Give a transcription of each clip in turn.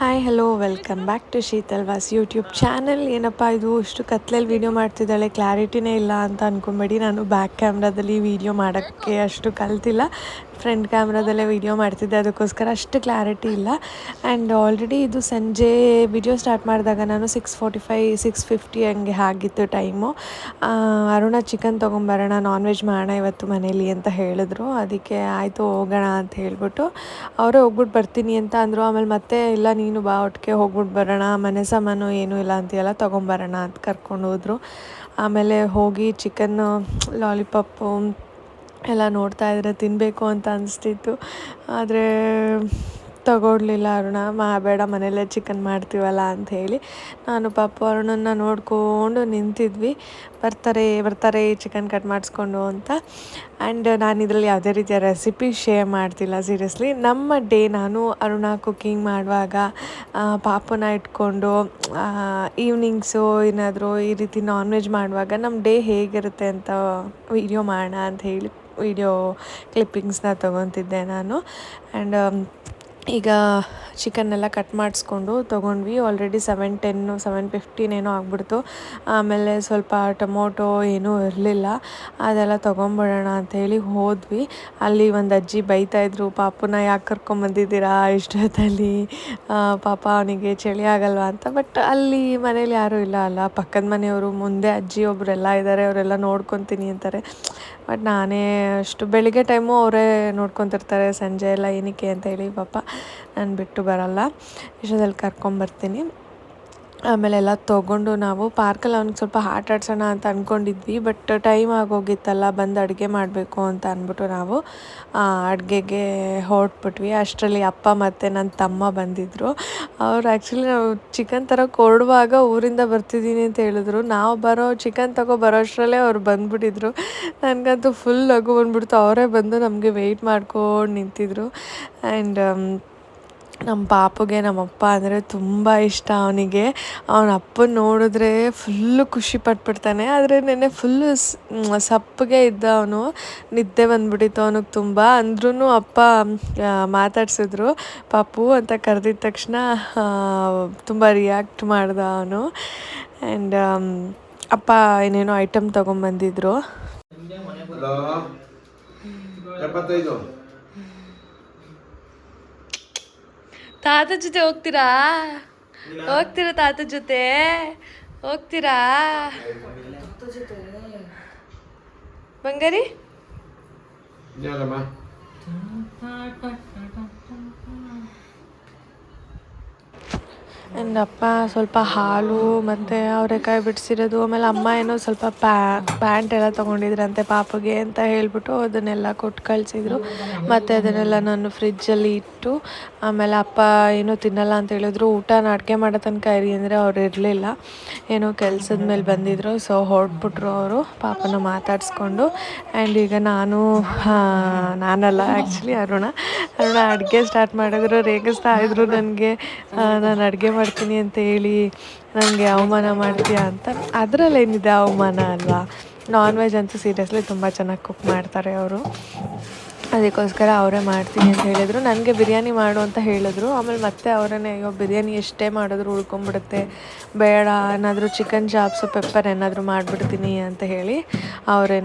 Hi hello welcome back to Sheetal was YouTube channel ಏನಪ್ಪ ಇದು? ಇಷ್ಟು ಕತ್ಲಲ್ಲಿ ವೀಡಿಯೋ ಮಾಡ್ತಿದ್ದಾಳೆ ಕ್ಲಾರಿಟಿನೇ ಇಲ್ಲ ಅಂತ ಅಂದ್ಕೊಂಬೇಡಿ ನಾನು ಬ್ಯಾಕ್ ಕ್ಯಾಮ್ರಾದಲ್ಲಿ ವೀಡಿಯೋ ಮಾಡೋಕ್ಕೆ ಅಷ್ಟು ಕಲ್ತಿಲ್ಲ. ಫ್ರಂಟ್ ಕ್ಯಾಮ್ರಾದಲ್ಲೇ ವೀಡಿಯೋ ಮಾಡ್ತಿದ್ದೆ, ಅದಕ್ಕೋಸ್ಕರ ಅಷ್ಟು ಕ್ಲಾರಿಟಿ ಇಲ್ಲ. ಆ್ಯಂಡ್ ಆಲ್ರೆಡಿ ಇದು ಸಂಜೆ ವಿಡಿಯೋ ಸ್ಟಾರ್ಟ್ ಮಾಡಿದಾಗ ನಾನು six forty five six fifty ಹಂಗೆ ಆಗಿತ್ತು ಟೈಮು ಅರುಣ ಚಿಕನ್ ತೊಗೊಂಬರೋಣ ನಾನ್ ವೆಜ್ ಮಾಡೋಣ ಇವತ್ತು ಮನೇಲಿ ಅಂತ ಹೇಳಿದ್ರು. ಅದಕ್ಕೆ ಆಯಿತು ಹೋಗೋಣ ಅಂತ ಹೇಳ್ಬಿಟ್ಟು ಅವರೇ ಹೋಗ್ಬಿಟ್ಟು ಬರ್ತೀನಿ ಅಂತ ಅಂದರು. ಆಮೇಲೆ ಮತ್ತೆ ಇಲ್ಲ, ನೀನು ಬಾ, ಒಟ್ಟಿಗೆ ಹೋಗ್ಬಿಟ್ಟು ಬರೋಣ, ಮನೆ ಸಾಮಾನು ಏನೂ ಇಲ್ಲ ಅಂತೆಲ್ಲ ತೊಗೊಂಬರೋಣ ಅಂತ ಕರ್ಕೊಂಡು ಹೋದರು. ಆಮೇಲೆ ಹೋಗಿ ಚಿಕನ್ನು ಲಾಲಿಪಾಪು ಎಲ್ಲ ನೋಡ್ತಾ ಇದ್ರೆ ತಿನ್ನಬೇಕು ಅಂತ ಅನಿಸ್ತಿತ್ತು. ಆದರೆ ತಗೊಳ್ಲಿಲ್ಲ ಅರುಣ. ಮಾ, ಬೇಡ, ಮನೆಯಲ್ಲೇ ಚಿಕನ್ ಮಾಡ್ತೀವಲ್ಲ ಅಂತ ಹೇಳಿ ನಾನು ಪಾಪ ಅರುಣನ್ನ ನೋಡಿಕೊಂಡು ನಿಂತಿದ್ವಿ. ಬರ್ತಾರೆ ಬರ್ತಾರೆ ಚಿಕನ್ ಕಟ್ ಮಾಡಿಸ್ಕೊಂಡು ಅಂತ. ಆ್ಯಂಡ್ ನಾನು ಇದರಲ್ಲಿ ಯಾವುದೇ ರೀತಿಯ ರೆಸಿಪಿ ಶೇರ್ ಮಾಡ್ತಿಲ್ಲ ಸೀರಿಯಸ್ಲಿ ನಮ್ಮ ಡೇ ನಾನು ಅರುಣ ಕುಕ್ಕಿಂಗ್ ಮಾಡುವಾಗ ಪಾಪನ ಇಟ್ಕೊಂಡು ಈವ್ನಿಂಗ್ಸು ಏನಾದರೂ ಈ ರೀತಿ ನಾನ್ ವೆಜ್ ಮಾಡುವಾಗ ನಮ್ಮ ಡೇ ಹೇಗಿರುತ್ತೆ ಅಂತ ವಿಡಿಯೋ ಮಾಡೋಣ ಅಂತ ಹೇಳಿ ವೀಡಿಯೋ ಕ್ಲಿಪ್ಪಿಂಗ್ಸ್ನ ತೊಗೊತಿದ್ದೆ ನಾನು. ಆ್ಯಂಡ್ ಈಗ ಚಿಕನ್ನೆಲ್ಲ ಕಟ್ ಮಾಡಿಸ್ಕೊಂಡು ತೊಗೊಂಡ್ವಿ. Already seven ten seven fifteen ಏನೋ ಆಗ್ಬಿಡ್ತು. ಆಮೇಲೆ ಸ್ವಲ್ಪ ಟೊಮೊಟೊ ಏನೂ ಇರಲಿಲ್ಲ. ಅದೆಲ್ಲ ತೊಗೊಂಬಿಡೋಣ ಅಂಥೇಳಿ ಹೋದ್ವಿ. ಅಲ್ಲಿ ಒಂದು ಅಜ್ಜಿ ಬೈತಾಯಿದ್ರು ಪಾಪುನ ಯಾಕೆ ಕರ್ಕೊಂಬಂದಿದ್ದೀರಾ ಇಷ್ಟೊತ್ತಲ್ಲಿ? ಪಾಪ ಅವನಿಗೆ ಚಳಿ ಆಗಲ್ವಾ ಅಂತ. ಬಟ್ ಅಲ್ಲಿ ಮನೇಲಿ ಯಾರೂ ಇಲ್ಲ ಅಲ್ಲ. ಪಕ್ಕದ ಮನೆಯವರು, ಮುಂದೆ ಅಜ್ಜಿ ಒಬ್ಬರೆಲ್ಲ ಇದ್ದಾರೆ ಅವರೆಲ್ಲ ನೋಡ್ಕೊತೀನಿ ಅಂತಾರೆ. ಬಟ್ ನಾನೇ ಅಷ್ಟು ಬೆಳಿಗ್ಗೆ ಟೈಮು ಅವರೇ ನೋಡ್ಕೊತಿರ್ತಾರೆ, ಸಂಜೆ ಎಲ್ಲ ಏನಕ್ಕೆ ಅಂತ ಹೇಳಿ ಪಾಪ ನಾನು ಬಿಟ್ಟು ಬರಲ್ಲ. ಇಷ್ಟೊತ್ತಲ್ಲಿ ಕರ್ಕೊಂಬರ್ತೀನಿ. ಆಮೇಲೆ ಎಲ್ಲ ತೊಗೊಂಡು ನಾವು ಪಾರ್ಕಲ್ಲಿ ಅವ್ನಿಗೆ ಸ್ವಲ್ಪ ಆಟ ಆಡ್ಸೋಣ ಅಂತ ಅಂದ್ಕೊಂಡಿದ್ವಿ ಬಟ್ ಟೈಮ್ ಆಗೋಗಿತ್ತಲ್ಲ, ಬಂದು ಅಡುಗೆ ಮಾಡಬೇಕು ಅಂತ ಅಂದ್ಬಿಟ್ಟು ನಾವು ಅಡುಗೆಗೆ ಹೊರಟ್ಬಿಟ್ವಿ. ಅಷ್ಟರಲ್ಲಿ ಅಪ್ಪ ಮತ್ತು ನನ್ನ ತಮ್ಮ ಬಂದಿದ್ದರು ಅವ್ರು ಆ್ಯಕ್ಚುಲಿ ನಾವು ಚಿಕನ್ ಥರ ಹೊರಡುವಾಗ ಊರಿಂದ ಬರ್ತಿದ್ದೀನಿ ಅಂತ ಹೇಳಿದ್ರು. ನಾವು ಬರೋ ಚಿಕನ್ ತಗೋ ಬರೋ ಅಷ್ಟರಲ್ಲೇ ಅವ್ರು ಬಂದುಬಿಟ್ಟಿದ್ರು. ನನಗಂತೂ ಫುಲ್ ಲಘು ಬಂದ್ಬಿಡ್ತು. ಅವರೇ ಬಂದು ನಮಗೆ ವೆಯ್ಟ್ ಮಾಡ್ಕೊಂಡು ನಿಂತಿದ್ರು. ಆ್ಯಂಡ್ ನಮ್ಮ ಪಾಪುಗೆ ನಮ್ಮಪ್ಪ ಅಂದರೆ ತುಂಬ ಇಷ್ಟ ಅವನಿಗೆ. ಅವನ ಅಪ್ಪನ ನೋಡಿದ್ರೆ ಫುಲ್ಲು ಖುಷಿ ಪಟ್ಬಿಡ್ತಾನೆ. ಆದರೆ ನೆನ್ನೆ ಫುಲ್ಲು ಸಪ್ಪಗೆ ಇದ್ದ ಅವನು. ನಿದ್ದೆ ಬಂದ್ಬಿಟ್ಟಿತ್ತು ಅವನಿಗೆ ತುಂಬ. ಅಂದ್ರೂ ಅಪ್ಪ ಮಾತಾಡ್ಸಿದ್ರು, ಪಾಪು ಅಂತ ಕರೆದಿದ್ದ ತಕ್ಷಣ ತುಂಬ ರಿಯಾಕ್ಟ್ ಮಾಡ್ದ ಅವನು. ಆ್ಯಂಡ್ ಅಪ್ಪ ಏನೇನೋ ಐಟಮ್ ತೊಗೊಂಬಂದಿದ್ರು ಹಲೋ ಎಪ್ಪತ್ತೈದು ತಾತ ಜೊತೆ ಹೋಗ್ತೀರಾ? ಹೋಗ್ತೀರಾ ತಾತ ಜೊತೆ? ಹೋಗ್ತೀರಾ? ಬಂಗಾರಿ? ಆ್ಯಂಡ್ ಅಪ್ಪ ಸ್ವಲ್ಪ ಹಾಲು ಮತ್ತು ಅವರೆಕಾಯಿ ಬಿಡಿಸಿರೋದು ಆಮೇಲೆ ಅಮ್ಮ ಏನೋ ಸ್ವಲ್ಪ ಪ್ಯಾ ಪ್ಯಾಂಟ್ ಎಲ್ಲ ತೊಗೊಂಡಿದ್ರಂತೆ ಪಾಪಗೆ ಅಂತ ಹೇಳ್ಬಿಟ್ಟು ಅದನ್ನೆಲ್ಲ ಕೊಟ್ಟು ಕಳಿಸಿದ್ರು ಮತ್ತು ಅದನ್ನೆಲ್ಲ ನಾನು ಫ್ರಿಜ್ಜಲ್ಲಿ ಇಟ್ಟು ಆಮೇಲೆ ಅಪ್ಪ ಏನೂ ತಿನ್ನಲ್ಲ ಅಂತ ಹೇಳಿದ್ರು. ಊಟನ ಅಡುಗೆ ಮಾಡೋ ತನಕ ಇರಿ ಅಂದರೆ ಅವ್ರು ಇರಲಿಲ್ಲ. ಏನೋ ಕೆಲಸದ ಮೇಲೆ ಬಂದಿದ್ರು. ಸೊ ಹೊರಟ್ಬಿಟ್ರು ಅವರು. ಪಾಪನ ಮಾತಾಡಿಸ್ಕೊಂಡು. ಆ್ಯಂಡ್ ಈಗ ನಾನು ನಾನಲ್ಲ ಆ್ಯಕ್ಚುಲಿ ಅರುಣ. ಅರುಣ ಅಡುಗೆ ಸ್ಟಾರ್ಟ್ ಮಾಡಿದ್ರು. ರೇಗಿಸ್ತಾ ಇದ್ರು ನನಗೆ. ನಾನು ಅಡುಗೆ ಮಾಡ್ತೀನಿ ಅಂತ ಹೇಳಿ ನನಗೆ ಅವಮಾನ ಮಾಡ್ತೀಯಾ ಅಂತ. ಅದರಲ್ಲೇನಿದೆ ಅವಮಾನ ಅಲ್ವಾ? ನಾನ್ ವೆಜ್ ಅಂತೂ ಸೀರಿಯಸ್ಲಿ ತುಂಬ ಚೆನ್ನಾಗಿ ಕುಕ್ ಮಾಡ್ತಾರೆ ಅವರು. ಅದಕ್ಕೋಸ್ಕರ ಅವರೇ ಮಾಡ್ತೀನಿ ಅಂತ ಹೇಳಿದರು. ನನಗೆ ಬಿರಿಯಾನಿ ಮಾಡು ಅಂತ ಹೇಳಿದ್ರು. ಆಮೇಲೆ ಮತ್ತೆ ಅವರೇ ಅಯ್ಯೋ, ಬಿರಿಯಾನಿ ಎಷ್ಟೇ ಮಾಡಿದ್ರು ಉಳ್ಕೊಂಬಿಡುತ್ತೆ. ಬೇಡ, ಏನಾದರೂ ಚಿಕನ್ ಚಾಪ್ಸು ಪೆಪ್ಪರ್ ಏನಾದರೂ ಮಾಡಿಬಿಡ್ತೀನಿ ಅಂತ ಹೇಳಿ ಅವರೇ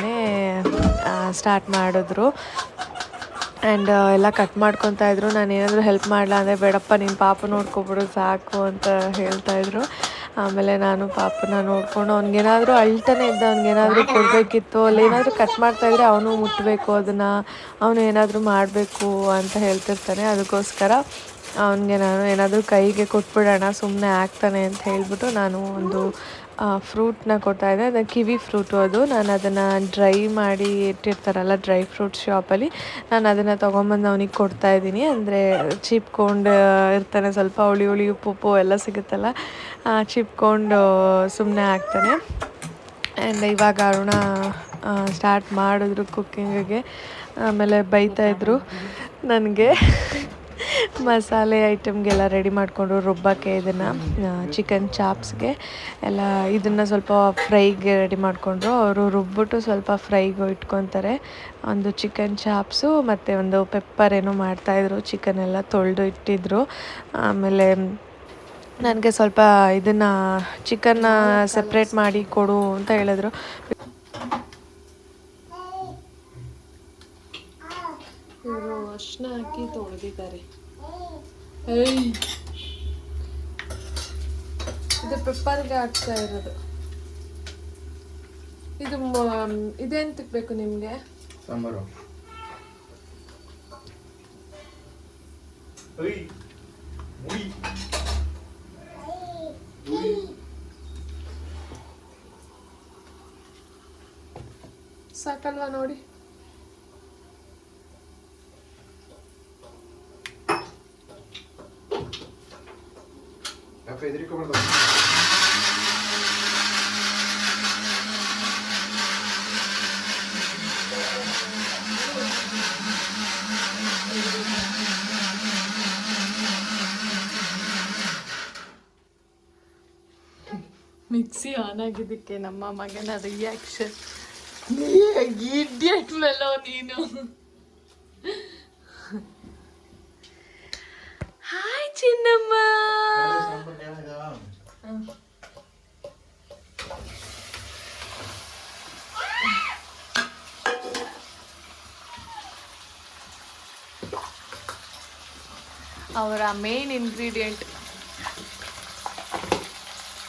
ಸ್ಟಾರ್ಟ್ ಮಾಡಿದ್ರು. ಆ್ಯಂಡ್ ಎಲ್ಲ ಕಟ್ ಮಾಡ್ಕೊತಾ ಇದ್ರು. ನಾನು ಏನಾದರೂ ಹೆಲ್ಪ್ ಮಾಡಲ್ಲ ಅಂದರೆ, ಬೇಡಪ್ಪ, ನೀನು ಪಾಪ ನೋಡ್ಕೊಬಿಡು, ಸಾಕು, ಅಂತ ಹೇಳ್ತಾಯಿದ್ರು ಆಮೇಲೆ ನಾನು ಪಾಪನ ನೋಡಿಕೊಂಡು ಅವ್ನಿಗೇನಾದರೂ ಅಳ್ತಾನೆ ಇದ್ದ ಅವ್ನಿಗೇನಾದರೂ ಕೊಡಬೇಕಿತ್ತು, ಅಲ್ಲಿ ಏನಾದರೂ ಕಟ್ ಮಾಡ್ತಾಯಿದ್ರೆ ಅವನು ಮುಟ್ಟಬೇಕು ಅದನ್ನು, ಅವನು ಏನಾದರೂ ಮಾಡಬೇಕು ಅಂತ ಹೇಳ್ತಿರ್ತಾನೆ. ಅದಕ್ಕೋಸ್ಕರ ಅವನಿಗೆ ನಾನು ಏನಾದರೂ ಕೈಗೆ ಕೊಟ್ಬಿಡೋಣ ಸುಮ್ಮನೆ ಆಗ್ತಾನೆ ಅಂತ ಹೇಳಿಬಿಟ್ಟು ನಾನು ಒಂದು ಫ್ರೂಟ್ನ ಇದೆ ಅದು ಕಿವಿ ಫ್ರೂಟು ಅದು. ನಾನು ಅದನ್ನು ಡ್ರೈ ಮಾಡಿ ಇಟ್ಟಿರ್ತಾರಲ್ಲ ಡ್ರೈ ಫ್ರೂಟ್ ಶಾಪಲ್ಲಿ ನಾನು ಅದನ್ನು ತೊಗೊಂಬಂದು ಅವನಿಗೆ ಕೊಡ್ತಾಯಿದ್ದೀನಿ ಅಂದರೆ ಚಿಪ್ಕೊಂಡು ಇರ್ತಾನೆ ಸ್ವಲ್ಪ ಹುಳಿ ಹುಳಿ ಉಪ್ಪು ಉಪ್ಪು ಎಲ್ಲ ಸಿಗುತ್ತಲ್ಲ ಚಿಪ್ಕೊಂಡು ಸುಮ್ಮನೆ ಆಗ್ತಾನೆ ಆ್ಯಂಡ್ ಇವಾಗ ಅರುಣ ಸ್ಟಾರ್ಟ್ ಮಾಡಿದ್ರು ಕುಕ್ಕಿಂಗಿಗೆ ಆಮೇಲೆ ಬೈತಾಯಿದ್ರು ನನಗೆ. ಮಸಾಲೆ ಐಟಮ್ಗೆಲ್ಲ ರೆಡಿ ಮಾಡಿಕೊಂಡು ರುಬ್ಬಕ್ಕೆ ಇದನ್ನು ಚಿಕನ್ ಚಾಪ್ಸ್ಗೆ ಎಲ್ಲ ಇದನ್ನು ಸ್ವಲ್ಪ ಫ್ರೈಗೆ ರೆಡಿ ಮಾಡಿಕೊಂಡ್ರು. ಅವರು ರುಬ್ಬಿಟ್ಟು ಸ್ವಲ್ಪ ಫ್ರೈಗೆ ಇಟ್ಕೊತಾರೆ. ಒಂದು ಚಿಕನ್ ಚಾಪ್ಸು ಮತ್ತು ಒಂದು ಪೆಪ್ಪರ್ ಏನೋ ಮಾಡ್ತಾಯಿದ್ರು ಚಿಕನ್ ಎಲ್ಲ ತೊಳೆದು ಇಟ್ಟಿದ್ರು. ಆಮೇಲೆ ನನಗೆ ಸ್ವಲ್ಪ ಇದನ್ನು ಚಿಕನ್ನ ಸಪ್ರೇಟ್ ಮಾಡಿ ಕೊಡು ಅಂತ ಹೇಳಿದ್ರು. ಅರ್ಶಿನ ಹಾಕಿ ತೊಳೆದಿದ್ದಾರೆ. ಇದು ಪೆಪ್ಪರ್ಗೆ ಹಾಕ್ತಾ ಇರೋದು. ಇದು ಮ- ಇದೆಂತಕ್ಕೆ ಬೇಕು ನಿಮಗೆ? ಸಾಂಬಾರು. ಸಾಕಲ್ವಾ ನೋಡಿ? ಯಾಕೆ ಹೆದರಿಕೊಬಾರ್ದು ಮಿಕ್ಸಿ ಆನ್ ಆಗಿದ್ದಕ್ಕೆ ನಮ್ಮ ಮಗನ ರಿಯಾಕ್ಷನ್ ಇಡಿಯಟ್ ಮೇಲೋ ನೀನು ಚಿನ್ನಮ್ಮ. ಅವರ ಮೇನ್ ಇಂಗ್ರೀಡಿಯೆಂಟ್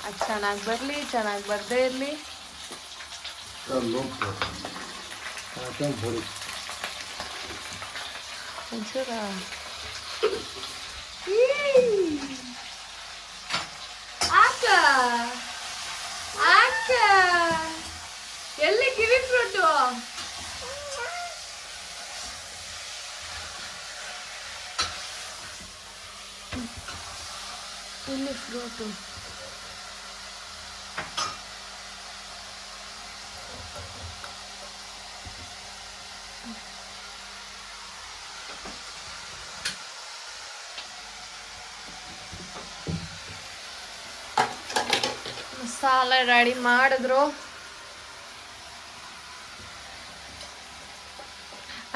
ಅದು ಚೆನ್ನಾಗಿ ಬರಲಿ ಚೆನ್ನಾಗಿ ಬರದೇ ಇರಲಿ. ಒಂಚೂರ ಆಕ ಎಲ್ಲಿ ಕಿವಿ ಫ್ರೂಟು ಇಲ್ಲಿ ಫ್ರೂಟು ಮಸಾಲೆ ರೆಡಿ ಮಾಡಿದ್ರು.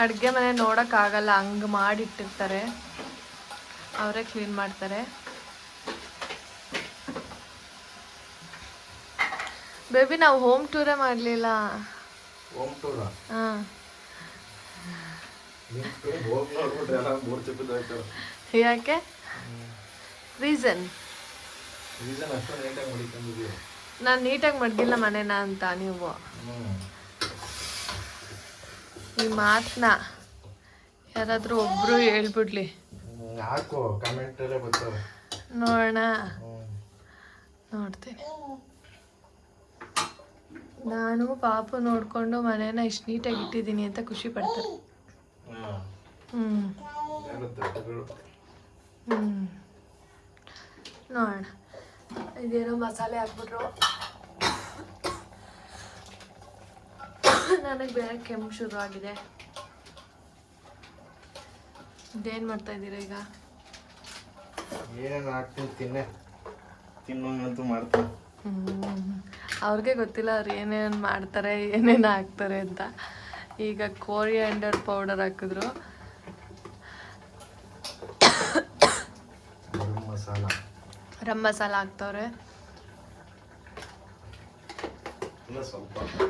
ಅಡುಗೆ ಮನೆ ನೋಡೋಕ್ಕಾಗಲ್ಲ ಹಂಗೆ ಮಾಡಿಟ್ಟಿರ್ತಾರೆ. ಅವರೇ ಕ್ಲೀನ್ ಮಾಡ್ತಾರೆ. ಬೇಬಿ ನಾವು ಹೋಮ್ ಟೂರೇ ಮಾಡಲಿಲ್ಲ. ಹೋಮ್ ಟೂರ್ ಹಾಂ. ಯಾಕೆ? ರೀಸನ್ ರೀಸನ್ ಅಷ್ಟೊಂದು ನಾನು ನೀಟಾಗಿ ಮಡ್ಗಿಲ್ಲ ಮನೇನ ಅಂತ ನೀವು. ಈ ಮಾತನ್ನ ಯಾರಾದರೂ ಒಬ್ಬರು ಹೇಳ್ಬಿಡ್ಲಿ. ನೋಡೋಣ. ನೋಡ್ತೀನಿ. ನಾನು ಪಾಪು ನೋಡಿಕೊಂಡು ಮನೇನ ಇಷ್ಟು ನೀಟಾಗಿ ಇಟ್ಟಿದ್ದೀನಿ ಅಂತ ಖುಷಿ ಪಡ್ತಾರೆ. ಹ್ಞೂ. ಹ್ಞೂ ನೋಡೋಣ. ಇದೇನೋ ಮಸಾಲೆ ಹಾಕ್ಬಿಟ್ರು. ನನಗೆ ಬೇರೆ ಕೆಮ್ಮು ಶುರು ಆಗಿದೆ. ಇದೇನು ಮಾಡ್ತಾ ಇದ್ದೀರಾ ಈಗ? ಏನೇನು ಹಾಕ್ತೀನಿ ತಿನ್ನೆ. ತಿನ್ನೋಂಗಂತೂ ಮಾಡ್ತೀನಿ. ಅವ್ರಿಗೆ ಗೊತ್ತಿಲ್ಲ ಅವ್ರು ಏನೇನು ಮಾಡ್ತಾರೆ ಏನೇನು ಹಾಕ್ತಾರೆ ಅಂತ. ಈಗ ಕೋರಿಯಾಂಡರ್ ಪೌಡರ್ ಹಾಕಿದ್ರು ಗರಂ ಮಸಾಲ ರಮ್ ಮಸಾಲ ಹಾಕ್ತವ್ರೆ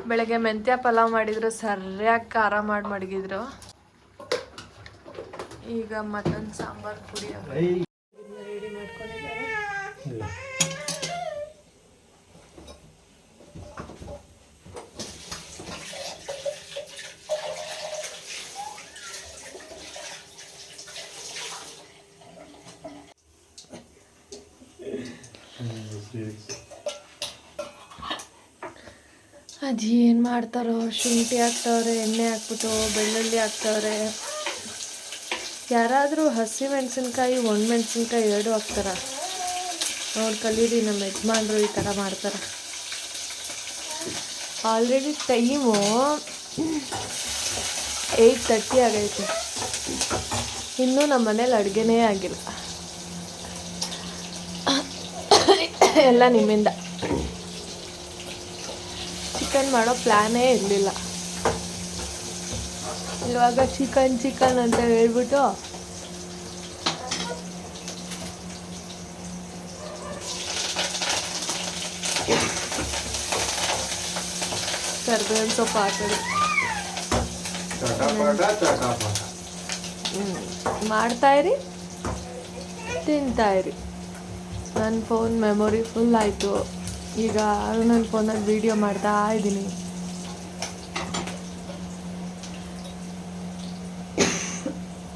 ಬೆಳಗ್ಗೆ ಮೆಂತ್ಯ ಪಲಾವ್ ಮಾಡಿದ್ರು ಸರಿಯಾಗಿ ಖಾರ ಮಾಡಿ ಮಡಗಿದ್ರು. ಈಗ ಮಟನ್ ಸಾಂಬಾರ್ ಪುಡಿ ರೆಡಿ ಮಾಡ್ಕೊಂಡಿದ್ದಾರೆ ಅದು ಏನು ಮಾಡ್ತಾರೋ, ಶುಂಠಿ ಹಾಕ್ತವ್ರೆ, ಎಣ್ಣೆ ಹಾಕ್ಬಿಟ್ಟು, ಬೆಳ್ಳುಳ್ಳಿ ಹಾಕ್ತವ್ರೆ. ಯಾರಾದರೂ ಹಸಿ ಮೆಣಸಿನ್ಕಾಯಿ, ಒಣ ಮೆಣಸಿನ್ಕಾಯಿ ಎರಡು ಹಾಕ್ತಾರ. ನೋಡಿ ಕಲೀರಿ ನಮ್ಮ ಯಜಮಾನ್ರು ಈ ಥರ ಮಾಡ್ತಾರೆ. ಆಲ್ರೆಡಿ ಟೈಮು ಏಯ್ಟ್ ತರ್ಟಿ ಆಗೈತೆ. ಇನ್ನೂ ನಮ್ಮ ಮನೇಲಿ ಅಡುಗೆನೇ ಆಗಿಲ್ಲ. ಎಲ್ಲ ನಿಮ್ಮಿಂದ. ಚಿಕನ್ ಮಾಡೋ ಪ್ಲ್ಯಾನೇ ಇರಲಿಲ್ಲ. ಇವಾಗ ಚಿಕನ್ ಚಿಕನ್ ಅಂತ ಹೇಳ್ಬಿಟ್ಟು ಕರ್ಬೇವಿನ ಸೊಪ್ಪು ಮಾಡ್ತಾ ಮಾಡ್ತಾಯಿರಿ ತಿಂತಾಯಿರಿ ನನ್ನ ಫೋನ್ ಮೆಮೊರಿ ಫುಲ್ ಆಯಿತು. ಈಗ ನನ್ನ ಫೋನಲ್ಲಿ ವೀಡಿಯೋ ಮಾಡ್ತಾ ಇದ್ದೀನಿ.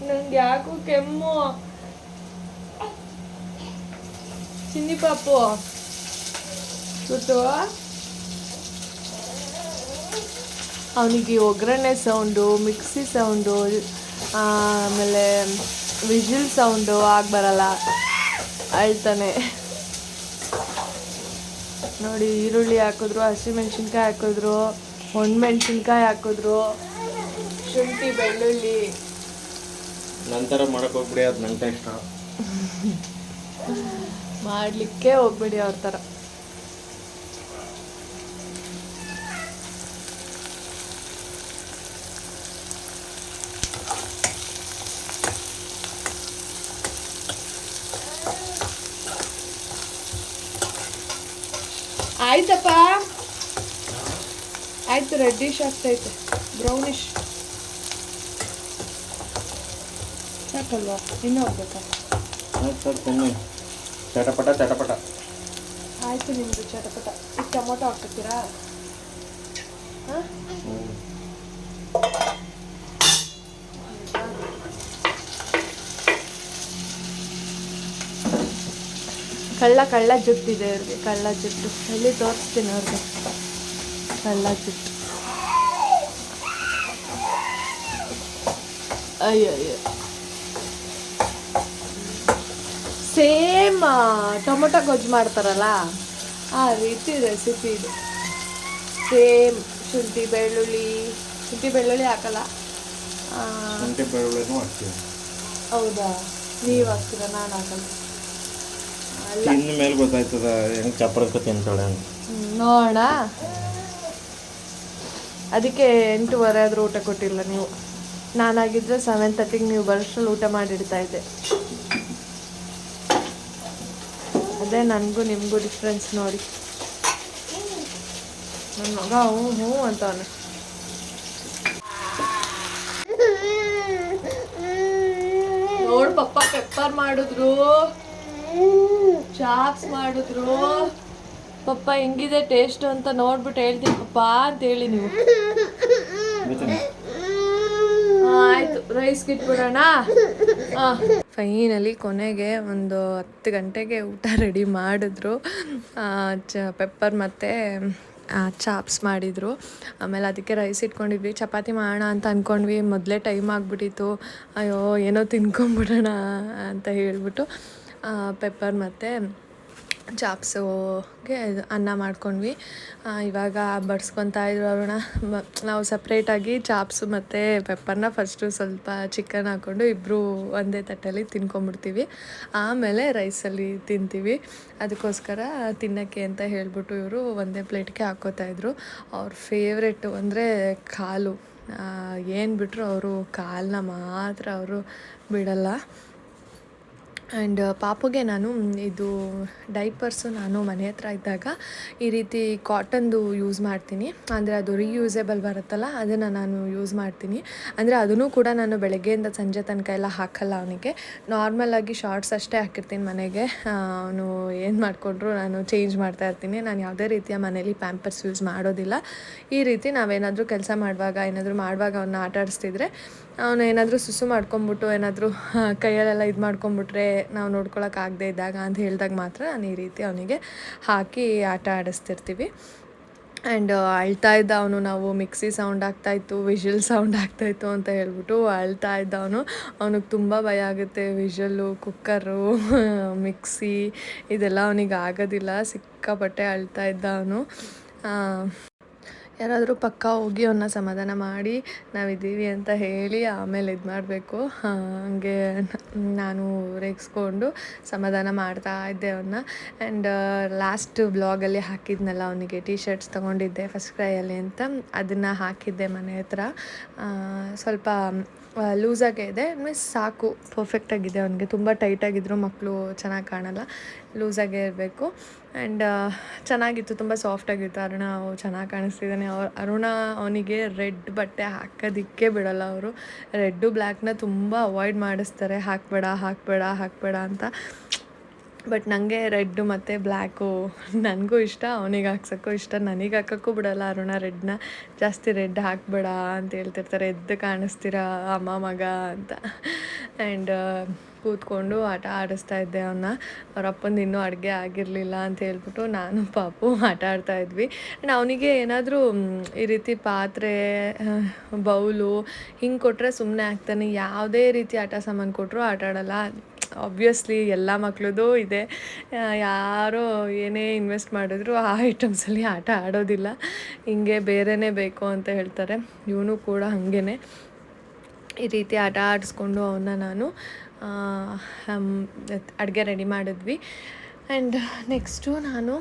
ನಂಗೆ ಯಾಕೋ ಕೆಮ್ಮು. ಚಿನ್ನಿ ಪಾಪು. ಗೊತ್ತು ಅವನಿಗೆ ಒಗ್ಗರಣೆ ಸೌಂಡು ಮಿಕ್ಸಿ ಸೌಂಡು ಆಮೇಲೆ ವಿಜಿಲ್ ಸೌಂಡು ಆಗಿ ಬರಲ್ಲ. ಅಳ್ತಾನೆ. ನೋಡಿ ಈರುಳ್ಳಿ ಹಾಕಿದ್ರು ಹಸಿಮೆಣ್ಸಿನ್ಕಾಯಿ ಹಾಕಿದ್ರು ಒಣಮೆಣ್ಸಿನ್ಕಾಯಿ ಹಾಕಿದ್ರು ಶುಂಠಿ ಬೆಳ್ಳುಳ್ಳಿ. ನಂತರ ಮಾಡಕ್ ಹೋಗ್ಬಿಡಿ ಅದು ನಂಗೆ ಇಷ್ಟ. ಮಾಡಲಿಕ್ಕೆ ಹೋಗ್ಬಿಡಿ ಅವ್ರ ಥರ ಆಯ್ತಪ್ಪ. ಆಯ್ತು ರೆಡ್ಡಿಶ್ ಆಗ್ತೈತೆ. ಬ್ರೌನಿಶ್ ಸಾಕಲ್ವಾ? ಇನ್ನೂ ಹೋಗ್ಬೇಕಾ ಚಟಪಟ ಚಟಪಟ. ಆಯ್ತು ನಿಮ್ದು ಚಟಪಟ. ಈಗ ಟೊಮೊಟೊ ಹಾಕ್ತೀರಾ ಹಾಂ? ಕಳ್ಳ ಕಳ್ಳ ಜುಟ್ಟಿದೆ ಅವ್ರಿಗೆ ಕಳ್ಳ ಜುಟ್ಟು. ಎಲ್ಲಿ ತೋರಿಸ್ತೀನಿ ಅವ್ರಿಗೆ? ಕಳ್ಳ ಜುಟ್ಟು. ಅಯ್ಯೋ ಅಯ್ಯೋ ಸೇಮ್ ಟೊಮೊಟೊ ಗೊಜ್ಜು ಮಾಡ್ತಾರಲ್ಲ ಆ ರೀತಿ ರೆಸಿಪಿ ಇದು. ಸೇಮ್ ಶುಂಠಿ ಬೆಳ್ಳುಳ್ಳಿ ಶುಂಠಿ ಬೆಳ್ಳುಳ್ಳಿ ಹಾಕಲ್ಲ. ಹೌದಾ? ನೀವು ಹಾಕ್ತೀರಾ ನಾನು ಹಾಕಲ್ಲ. ತಿಂದ ಮೇಲೆ ಗೊತ್ತಾಯ್ತದ ಹೆಂಗ್ ಚಪ್ಪರಕ್ಕೆ ತಿಂತಾಳೆ ನೋಡೋಣ. ಅದಕ್ಕೆ ಎಂಟೂವರೆ ಆದರೂ ಊಟ ಕೊಟ್ಟಿಲ್ಲ ನೀವು. ನಾನಾಗಿದ್ರೆ ಸೆವೆನ್ ತರ್ಟಿಗೆ ನೀವು ಬರೋಷ್ಟ್ರಲ್ಲಿ ಊಟ ಮಾಡಿಡ್ತಾ ಇದ್ದೆ. ಅದೇ ನನಗೂ ನಿಮಗೂ ಡಿಫ್ರೆನ್ಸ್ ನೋಡಿ. ನನ್ನ ಮಗ ಹ್ಞೂ ಹ್ಞೂ ಅಂತವನೆ ನೋಡು ಪಪ್ಪ ಪೆಪ್ಪರ್ ಮಾಡಿದ್ರು. ಚಾಪ್ಸ್ ಮಾಡಿದ್ರು. ಪಪ್ಪ ಹೆಂಗಿದೆ ಟೇಸ್ಟ್ ಅಂತ ನೋಡ್ಬಿಟ್ಟು ಹೇಳ್ತೀನಿ. ಪಪ್ಪ ಅಂತ ಹೇಳಿ ನೀವು. ಆಯ್ತು. ರೈಸ್ ಇಟ್ಬಿಡೋಣ. ಫೈನಲಿ ಕೊನೆಗೆ ಒಂದು ಹತ್ತು ಗಂಟೆಗೆ ಊಟ ರೆಡಿ ಮಾಡಿದ್ರು. ಚ ಪೆಪ್ಪರ್ ಮತ್ತು ಚಾಪ್ಸ್ ಮಾಡಿದರು. ಆಮೇಲೆ ಅದಕ್ಕೆ ರೈಸ್ ಇಟ್ಕೊಂಡಿದ್ವಿ. ಚಪಾತಿ ಮಾಡೋಣ ಅಂತ ಅಂದ್ಕೊಂಡ್ವಿ ಮೊದಲೇ ಟೈಮ್ ಆಗಿಬಿಟ್ಟಿತ್ತು. ಅಯ್ಯೋ, ಏನೋ ತಿನ್ಕೊಂಬಿಡೋಣ ಅಂತ ಹೇಳ್ಬಿಟ್ಟು. ಪೆಪ್ಪರ್ ಮತ್ತು ಚಾಪ್ಸುಗೆ ಅನ್ನ ಮಾಡ್ಕೊಂಡ್ವಿ. ಇವಾಗ ಬಡ್ಸ್ಕೊತಾ ಇದ್ರು ಅವ್ರನ್ನ ನಾವು ಸಪ್ರೇಟಾಗಿ ಚಾಪ್ಸು ಮತ್ತು ಪೆಪ್ಪರ್ನ ಫಸ್ಟು ಸ್ವಲ್ಪ ಚಿಕನ್ ಹಾಕ್ಕೊಂಡು ಇಬ್ಬರು ಒಂದೇ ತಟ್ಟೆಯಲ್ಲಿ ತಿನ್ಕೊಂಬಿಡ್ತೀವಿ ಆಮೇಲೆ ರೈಸಲ್ಲಿ ತಿಂತೀವಿ. ಅದಕ್ಕೋಸ್ಕರ ತಿನ್ನೋಕ್ಕೆ ಅಂತ ಹೇಳ್ಬಿಟ್ಟು ಇವರು ಒಂದೇ ಪ್ಲೇಟ್ಗೆ ಹಾಕೋತಾ ಇದ್ರು. ಅವ್ರ ಫೇವ್ರೆಟ್ಟು ಅಂದರೆ ಕಾಲು. ಏನು ಬಿಟ್ಟರು ಅವರು ಕಾಲನ್ನ ಮಾತ್ರ ಅವರು ಬಿಡಲ್ಲ. ಆ್ಯಂಡ್ ಪಾಪುಗೆ ನಾನು ಇದು ಡೈಪರ್ಸು ನಾನು ಮನೆ ಹತ್ರ ಇದ್ದಾಗ ಈ ರೀತಿ ಕಾಟನ್ದು ಯೂಸ್ ಮಾಡ್ತೀನಿ. ಅಂದರೆ ಅದು ರೀಯೂಸೇಬಲ್ ಬರುತ್ತಲ್ಲ, ಅದನ್ನು ನಾನು ಯೂಸ್ ಮಾಡ್ತೀನಿ. ಅಂದರೆ ಅದನ್ನು ಕೂಡ ನಾನು ಬೆಳಗ್ಗೆಯಿಂದ ಸಂಜೆ ತನಕ ಎಲ್ಲ ಹಾಕಲ್ಲ ಅವನಿಗೆ. ನಾರ್ಮಲಾಗಿ ಶಾರ್ಟ್ಸ್ ಅಷ್ಟೇ ಹಾಕಿರ್ತೀನಿ ಮನೆಗೆ. ಅವನು ಏನು ಮಾಡಿಕೊಂಡ್ರು ನಾನು ಚೇಂಜ್ ಮಾಡ್ತಾ ಇರ್ತೀನಿ. ನಾನು ಯಾವುದೇ ರೀತಿಯ ಮನೇಲಿ ಪ್ಯಾಂಪರ್ಸ್ ಯೂಸ್ ಮಾಡೋದಿಲ್ಲ. ಈ ರೀತಿ ನಾವೇನಾದರೂ ಕೆಲಸ ಮಾಡುವಾಗ, ಏನಾದರೂ ಮಾಡುವಾಗ ಅವನ್ನ ಆಟ ಆಡಿಸ್ತಿದ್ರೆ ಅವನು ಏನಾದರೂ ಸುಸು ಮಾಡ್ಕೊಂಬಿಟ್ಟು ಏನಾದರೂ ಕೈಯಲ್ಲೆಲ್ಲ ಇದು ಮಾಡ್ಕೊಂಬಿಟ್ರೆ ನಾವು ನೋಡ್ಕೊಳಕ್ಕಾಗದೇ ಇದ್ದಾಗ ಅಂತ ಹೇಳಿದಾಗ ಮಾತ್ರ ನಾನು ಈ ರೀತಿ ಅವನಿಗೆ ಹಾಕಿ ಆಟ ಆಡಿಸ್ತಿರ್ತೀವಿ. ಆ್ಯಂಡ್ ಅಳ್ತಾ ಇದ್ದ ಅವನು ನಾವು ಮಿಕ್ಸಿ ಸೌಂಡ್ ಆಗ್ತಾಯಿತ್ತು ವಿಷಲ್ ಸೌಂಡ್ ಆಗ್ತಾಯಿತ್ತು ಅಂತ ಹೇಳ್ಬಿಟ್ಟು ಅಳ್ತಾ ಇದ್ದ ಅವನು. ಅವನಿಗೆ ತುಂಬ ಭಯ ಆಗುತ್ತೆ, ವಿಷಲ್ಲು, ಕುಕ್ಕರು, ಮಿಕ್ಸಿ, ಇದೆಲ್ಲ ಅವನಿಗೆ ಆಗೋದಿಲ್ಲ, ಸಿಕ್ಕಾಪಟ್ಟೆ ಅಳ್ತಾ ಇದ್ದ ಅವನು. ಯಾರಾದರೂ ಪಕ್ಕ ಹೋಗಿ ಅವ್ರನ್ನ ಸಮಾಧಾನ ಮಾಡಿ ನಾವಿದ್ದೀವಿ ಅಂತ ಹೇಳಿ ಆಮೇಲೆ ಇದು ಮಾಡಬೇಕು. ಹಾಗೆ ನಾನು ರೇಗಿಸ್ಕೊಂಡು ಸಮಾಧಾನ ಮಾಡ್ತಾ ಇದ್ದೆ ಅವನ್ನ ಆ್ಯಂಡ್ ಲಾಸ್ಟ್ ಬ್ಲಾಗಲ್ಲಿ ಹಾಕಿದ್ನಲ್ಲ ಅವನಿಗೆ ಟಿ ಶರ್ಟ್ಸ್ ತೊಗೊಂಡಿದ್ದೆ ಫಸ್ಟ್ ಕ್ರೈಯಲ್ಲಿ ಅಂತ. ಅದನ್ನು ಹಾಕಿದ್ದೆ ಮನೆ ಹತ್ರ. ಸ್ವಲ್ಪ ಲೂಸಾಗೇ ಇದೆ. ಮೀನ್ಸ್ ಸಾಕು. ಪರ್ಫೆಕ್ಟಾಗಿದೆ ಅವನಿಗೆ. ತುಂಬ ಟೈಟಾಗಿದ್ದರೂ ಮಕ್ಕಳು ಚೆನ್ನಾಗಿ ಕಾಣಲ್ಲ. ಲೂಸಾಗೇ ಇರಬೇಕು. ಆ್ಯಂಡ್ ಚೆನ್ನಾಗಿತ್ತು. ತುಂಬ ಸಾಫ್ಟಾಗಿತ್ತು ಅರುಣ ಅವು ಚೆನ್ನಾಗಿ ಕಾಣಿಸ್ತಿದ್ದಾನೆ. ಅವ್ರು, ಅರುಣ ಅವನಿಗೆ ರೆಡ್ ಬಟ್ಟೆ ಹಾಕೋದಿಕ್ಕೆ ಬಿಡಲ್ಲ ಅವರು. ರೆಡ್ಡು ಬ್ಲ್ಯಾಕ್ನ ತುಂಬ ಅವಾಯ್ಡ್ ಮಾಡಿಸ್ತಾರೆ. ಹಾಕಬೇಡ ಹಾಕಬೇಡ ಹಾಕಬೇಡ ಅಂತ. ಬಟ್ ನನಗೆ ರೆಡ್ಡು ಮತ್ತು ಬ್ಲ್ಯಾಕು ನನಗೂ ಇಷ್ಟ, ಅವನಿಗೆ ಹಾಕ್ಸೋಕ್ಕೂ ಇಷ್ಟ. ನನಗೆ ಹಾಕೋಕ್ಕೂ ಬಿಡಲ್ಲ, ಅರುಣ ರೆಡ್ನ. ಜಾಸ್ತಿ ರೆಡ್ ಹಾಕಬೇಡ ಅಂತ ಹೇಳ್ತಿರ್ತಾರೆ. ಎದ್ದು ಕಾಣಿಸ್ತೀರಾ ಅಮ್ಮ ಮಗ ಅಂತ. ಆ್ಯಂಡ್ ಕೂತ್ಕೊಂಡು ಆಟ ಆಡಿಸ್ತಾ ಇದ್ದೆ ಅವನ್ನ ಅವ್ರ ಅಪ್ಪಂದು ಇನ್ನೂ ಅಡುಗೆ ಆಗಿರಲಿಲ್ಲ ಅಂತ ಹೇಳ್ಬಿಟ್ಟು ನಾನು ಪಾಪು ಆಟ ಆಡ್ತಾ ಇದ್ವಿ. ಆ್ಯಂಡ್ ಅವನಿಗೆ ಏನಾದರೂ ಈ ರೀತಿ ಪಾತ್ರೆ ಬೌಲು ಹಿಂಗೆ ಕೊಟ್ಟರೆ ಸುಮ್ಮನೆ ಆಗ್ತಾನೆ. ಯಾವುದೇ ರೀತಿ ಆಟ ಸಾಮಾನು ಕೊಟ್ಟರು ಆಟ ಆಡಲ್ಲ. ಆಬ್ವಿಯಸ್ಲಿ ಎಲ್ಲ ಮಕ್ಳದ್ದು ಇದೆ. ಯಾರು ಏನೇ ಇನ್ವೆಸ್ಟ್ ಮಾಡಿದ್ರು ಆ ಐಟಮ್ಸಲ್ಲಿ ಆಟ ಆಡೋದಿಲ್ಲ. ಹಿಂಗೆ ಬೇರೆನೇ ಬೇಕು ಅಂತ ಹೇಳ್ತಾರೆ. ಇವನು ಕೂಡ ಹಾಗೇ ಈ ರೀತಿ ಆಟ ಆಡಿಸ್ಕೊಂಡು ಅವನ್ನ ನಾನು ಅಡುಗೆ ರೆಡಿ ಮಾಡಿದ್ವಿ. ಆ್ಯಂಡ್ ನೆಕ್ಸ್ಟು ನಾನು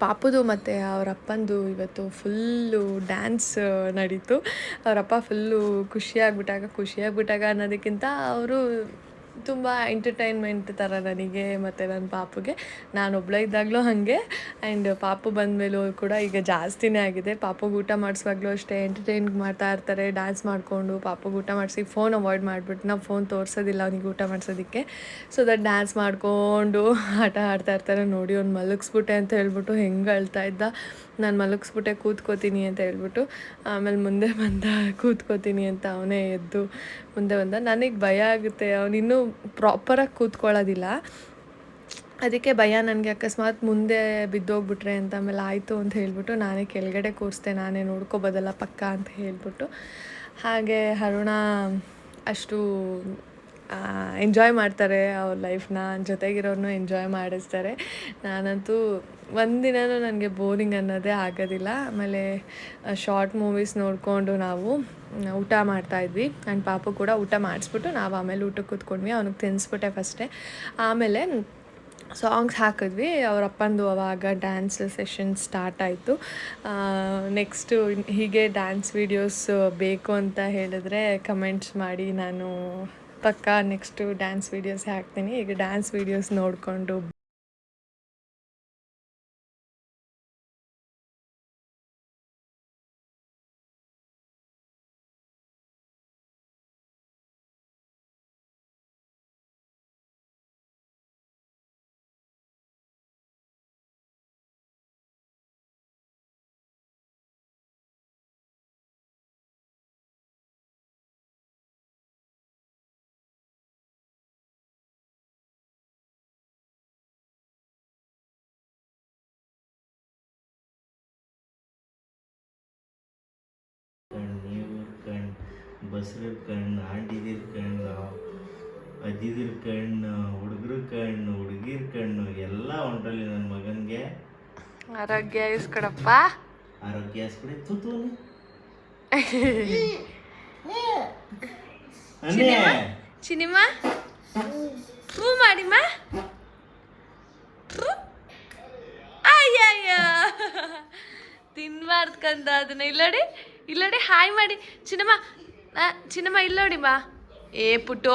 ಪಾಪದು ಮತ್ತು ಅವರಪ್ಪಂದು ಇವತ್ತು ಫುಲ್ಲು ಡ್ಯಾನ್ಸ್ ನಡೀತು. ಅವರಪ್ಪ ಫುಲ್ಲು ಖುಷಿಯಾಗ್ಬಿಟ್ಟಾಗ ಖುಷಿಯಾಗ್ಬಿಟ್ಟಾಗ ಅನ್ನೋದಕ್ಕಿಂತ ಅವರು ತುಂಬ ಎಂಟರ್ಟೈನ್ಮೆಂಟ್ ಥರ ನನಗೆ ಮತ್ತು ನನ್ನ ಪಾಪುಗೆ. ನಾನು ಒಬ್ಬಳೇ ಇದ್ದಾಗಲೂ ಹಾಗೆ. ಆ್ಯಂಡ್ ಪಾಪು ಬಂದಮೇಲೂ ಕೂಡ ಈಗ ಜಾಸ್ತಿನೇ ಆಗಿದೆ. ಪಾಪುಗೆ ಊಟ ಮಾಡಿಸುವಾಗಲೂ ಅಷ್ಟೇ ಎಂಟರ್ಟೈನ್ ಮಾಡ್ತಾ ಇರ್ತಾರೆ ಡ್ಯಾನ್ಸ್ ಮಾಡಿಕೊಂಡು. ಪಾಪುಗೆ ಊಟ ಮಾಡಿಸಿ ಫೋನ್ ಅವಾಯ್ಡ್ ಮಾಡಿಬಿಟ್ಟು ನಾವು ಫೋನ್ ತೋರಿಸೋದಿಲ್ಲ ಅವನಿಗೆ ಊಟ ಮಾಡಿಸೋದಕ್ಕೆ. ಸೊ ದಟ್ ಡ್ಯಾನ್ಸ್ ಮಾಡಿಕೊಂಡು ಆಟ ಆಡ್ತಾ ಇರ್ತಾರೆ. ನೋಡಿ ಅವ್ನು ಮಲಗಿಸ್ಬಿಟ್ಟೆ ಅಂತ ಹೇಳ್ಬಿಟ್ಟು ಹೆಂಗೆ ಅಳ್ತಾ ಇದ್ದ. ನಾನು ಮಲಗಿಸ್ಬಿಟ್ಟೆ ಕೂತ್ಕೋತೀನಿ ಅಂತ ಹೇಳ್ಬಿಟ್ಟು, ಆಮೇಲೆ ಮುಂದೆ ಬಂದ ಕೂತ್ಕೋತೀನಿ ಅಂತ ಅವನೇ ಎದ್ದು ಮುಂದೆ ಬಂದ ನನಗೆ ಭಯ ಆಗುತ್ತೆ. ಅವನು ಇನ್ನೂ ಪ್ರಾಪರಾಗಿ ಕೂತ್ಕೊಳ್ಳೋದಿಲ್ಲ. ಅದಕ್ಕೆ ಭಯ ನನಗೆ ಅಕಸ್ಮಾತ್ ಮುಂದೆ ಬಿದ್ದೋಗ್ಬಿಟ್ರೆ ಅಂತ ಆಮೇಲೆ ಆಯಿತು ಅಂತ ಹೇಳ್ಬಿಟ್ಟು ನಾನೇ ಕೆಳಗಡೆ ಕೂರಿಸ್ದೆ. ನಾನೇ ನೋಡ್ಕೋಬೋದಲ್ಲ ಪಕ್ಕ ಅಂತ ಹೇಳ್ಬಿಟ್ಟು. ಹಾಗೆ ಅರುಣ ಅಷ್ಟು ಎಂಜಾಯ್ ಮಾಡ್ತಾರೆ ಅವ್ರ ಲೈಫ್ನ ಜೊತೆಗಿರೋರನ್ನೂ ಎಂಜಾಯ್ ಮಾಡಿಸ್ತಾರೆ. ನಾನಂತೂ ಒಂದಿನನೂ ನನಗೆ ಬೋರಿಂಗ್ ಅನ್ನೋದೇ ಆಗೋದಿಲ್ಲ. ಆಮೇಲೆ ಶಾರ್ಟ್ ಮೂವೀಸ್ ನೋಡಿಕೊಂಡು ನಾವು ಊಟ ಮಾಡ್ತಾಯಿದ್ವಿ ಆ್ಯಂಡ್ ಪಾಪು ಕೂಡ ಊಟ ಮಾಡಿಸ್ಬಿಟ್ಟು ನಾವು ಆಮೇಲೆ ಊಟಕ್ಕೆ ಕೂತ್ಕೊಂಡ್ವಿ. ಅವ್ನಿಗೆ ತಿನ್ನಿಸ್ಬಿಟ್ಟೆ ಫಸ್ಟೇ. ಆಮೇಲೆ ಸಾಂಗ್ಸ್ ಹಾಕಿದ್ವಿ. ಅವ್ರ ಅಪ್ಪಂದು ಅವಾಗ ಡ್ಯಾನ್ಸ್ ಸೆಷನ್ ಸ್ಟಾರ್ಟ್ ಆಯಿತು. ನೆಕ್ಸ್ಟು ಹೀಗೆ ಡ್ಯಾನ್ಸ್ ವೀಡಿಯೋಸ್ ಬೇಕು ಅಂತ ಹೇಳಿದ್ರೆ ಕಮೆಂಟ್ಸ್ ಮಾಡಿ ನಾನು ಪಕ್ಕ ನೆಕ್ಸ್ಟು ಡ್ಯಾನ್ಸ್ ವೀಡಿಯೋಸ್ ಹಾಕ್ತೀನಿ. ಈಗ ಡ್ಯಾನ್ಸ್ ವೀಡಿಯೋಸ್ ನೋಡಿಕೊಂಡು ಕಣ್ಣು ಇವ್ರ ಕಣ್ಣು ಬಸ್ರ ಕಣ್ಣು ಆಂಟಿದಿರ್ ಕಣ್ಣು ಅಜ್ಜಿದಿರ್ ಕಣ್ಣು ಹುಡುಗರ ಕಣ್ಣು ಹುಡುಗಿರ್ ಕಣ್ಣು ಎಲ್ಲ ಹೊಂಟಲ್ಲಿ ನನ್ನ ಮಗನಿಗೆ. ಆರೋಗ್ಯ ಇಸ್ಕೊಡಪ್ಪ ಆರೋಗ್ಯ ಇಸ್ಕೊಡಿ ತುತು ಚಿನಿಮ ಹೂ ಮಾಡಿಮ್ಮ? ಅಯ್ಯಯ್ಯ. ತಿನ್ಬಾರ್ದು ಕಂದ ಅದನ್ನ. ಇಲ್ಲಡಿ. ಇಲ್ಲಡಿ ಹಾಯ್ ಮಾಡಿ ಚಿನ್ನಮ್ಮ ಆ, ಚಿನ್ನಮ್ಮ ಇಲ್ಲೋಡಿ ಬಾ ಏ ಪುಟ್ಟು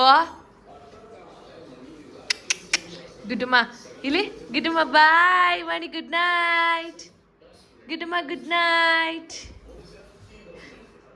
ಗುಡ್ಡಮ್ಮ ಇಲ್ಲಿ ಗುಡ್ಡಮ್ಮ ಬಾಯ್ ಮಾಡಿ ಗುಡ್ ನೈಟ್ ಗುಡ್ಡಮ್ಮ ಗುಡ್ ನೈಟ್